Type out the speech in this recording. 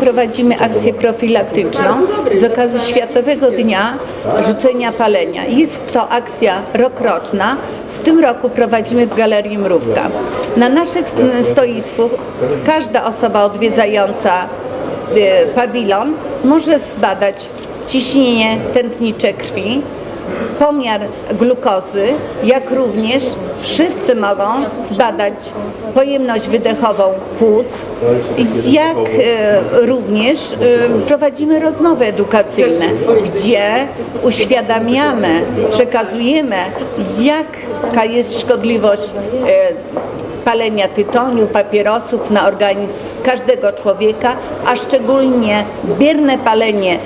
Prowadzimy akcję profilaktyczną z okazji Światowego Dnia Rzucenia Palenia. Jest to akcja rokroczna. W tym roku prowadzimy w Galerii Mrówka. Na naszych stoisku każda osoba odwiedzająca y, pawilon może zbadać ciśnienie tętnicze krwi, pomiar glukozy, jak również wszyscy mogą zbadać pojemność wydechową płuc, jak e, również e, prowadzimy rozmowy edukacyjne, gdzie uświadamiamy, przekazujemy, jaka jest szkodliwość e, palenia tytoniu, papierosów na organizm każdego człowieka, a szczególnie bierne palenie